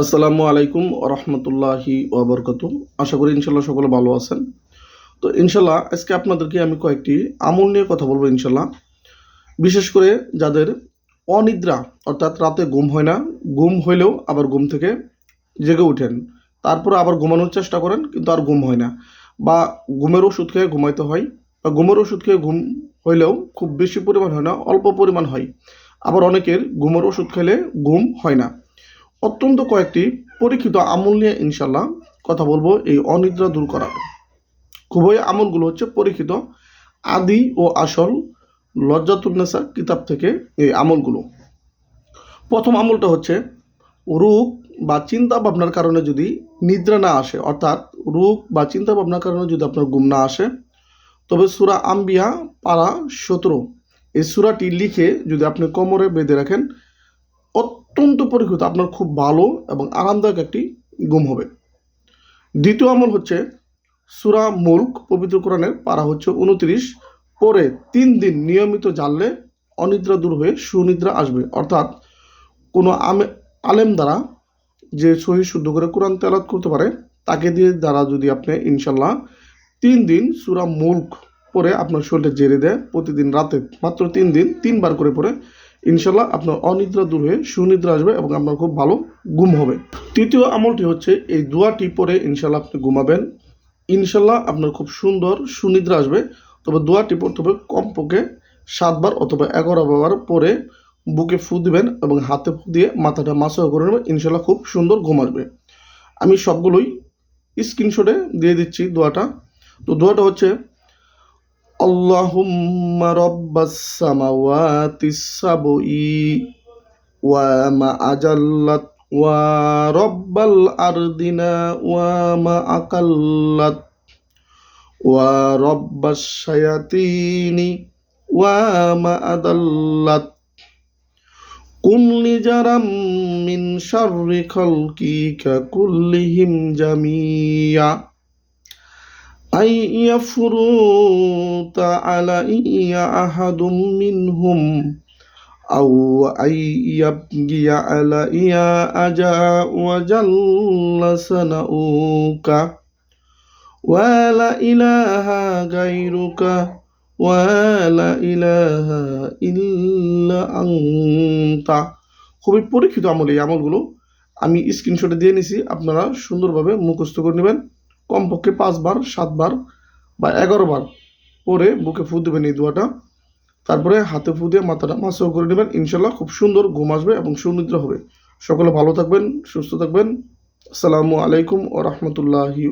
আসসালামু আলাইকুম রহমতুল্লাহি ওবরকত আশা করি ইনশাল্লাহ সকলে ভালো আছেন। তো ইনশাল্লাহ আজকে আপনাদেরকে আমি কয়েকটি আমল নিয়ে কথা বলব ইনশাল্লাহ বিশেষ করে যাদের অনিদ্রা, অর্থাৎ রাতে ঘুম হয় না, ঘুম হইলেও আবার ঘুম থেকে জেগে ওঠেন। তারপরে আবার ঘুমানোর চেষ্টা করেন, কিন্তু আর ঘুম হয় না। বা ঘুমের ওষুধ খেয়ে ঘুমাইতে হয়, বা ঘুমের ওষুধ খেয়ে ঘুম হইলেও খুব বেশি পরিমাণ হয় না, অল্প পরিমাণ হয়। আবার অনেকের ঘুমের ওষুধ খেলে ঘুম হয় না। অত্যন্ত কয়েকটি পরীক্ষিত আমল নিয়ে ইনশাল্লাহ কথা বলব এই অনিদ্রা দূর করার। খুবই আমলগুলো হচ্ছে পরীক্ষিত আদি ও আসল লজ্জাতুন্নেসা কিতাব থেকে এই আমলগুলো। প্রথম আমলটা হচ্ছে রোগ বা চিন্তা ভাবনার কারণে যদি নিদ্রা না আসে, অর্থাৎ রোগ বা চিন্তা ভাবনার কারণে যদি আপনার ঘুম না আসে, তবে সুরা আম্বিয়া পাড়া সতেরো, এই সুরাটি লিখে যদি আপনি কোমরে বেঁধে রাখেন অত্যন্ত পরীক্ষিত, আপনার খুব ভালো এবং আরামদায়ক একটি গুম হবে। দ্বিতীয় আমল হচ্ছে সুরা মুল্ক, পবিত্র কোরআনের পারা হচ্ছে উনত্রিশ, পরে তিন দিন নিয়মিত জানলে অনিদ্রা দূর হয়ে সুনিদ্রা আসবে। অর্থাৎ কোনো আমে, আলেম দ্বারা যে সহি শুদ্ধ করে কোরআন তেলাত করতে পারে, তাকে দিয়ে দ্বারা যদি আপনি ইনশাল্লাহ তিন দিন সুরা মুল্ক পরে আপনার শরীরটা জেরে দেয়, প্রতিদিন রাতে মাত্র তিন দিন, তিনবার করে পরে ইনশাল্লাহ আপনার অনিদ্রা দূর হয়ে সুনিদ্রা আসবে এবং আপনার খুব ভালো ঘুম হবে। তৃতীয় আমলটি হচ্ছে এই দোয়াটি পরে ইনশাল্লাহ আপনি ঘুমাবেন। ইনশাল্লাহ আপনার খুব সুন্দর সুনিদ্রা আসবে। তবে দোয়াটি পড়তে হবে কমপক্ষে সাতবার অথবা এগারো বার পরে বুকে ফু দিবেন এবং হাতে ফু দিয়ে মাথাটা মাসা করে নেবেন। ইনশাল্লাহ খুব সুন্দর ঘুম আসবে। আমি সবগুলোই স্ক্রিনশটে দিয়ে দিচ্ছি দোয়াটা। তো দোয়াটা হচ্ছে اللهم رب السماوات السبع وما أجلت ورب الأرضنا وما أقلت ورب الشياطين وما أضلت كل جرم من شر خلقك كلهم جميعا أن يفرط علي أحد منهم أو أن يبقي علي أجا وجل سنؤك ولا إله غيرك ولا إله إلا أنت খুবই পরীক্ষিত আমল এই আমলগুলো আমি স্ক্রিনশটে দিয়ে নিছি আপনারা সুন্দরভাবে মুখস্থ করে নেবেন কমপক্ষে পাঁচবার, সাতবার বা এগারোবার পরে বুকে ফু দেবেন এই দোয়াটা। তারপরে হাতে ফু দিয়ে মাথাটা মাছ করে নেবেন। ইনশাল্লাহ খুব সুন্দর ঘুম আসবে এবং সুনিদ্রা হবে। সকলে ভালো থাকবেন, সুস্থ থাকবেন। আসসালামু আলাইকুম ও রহমতুল্লাহি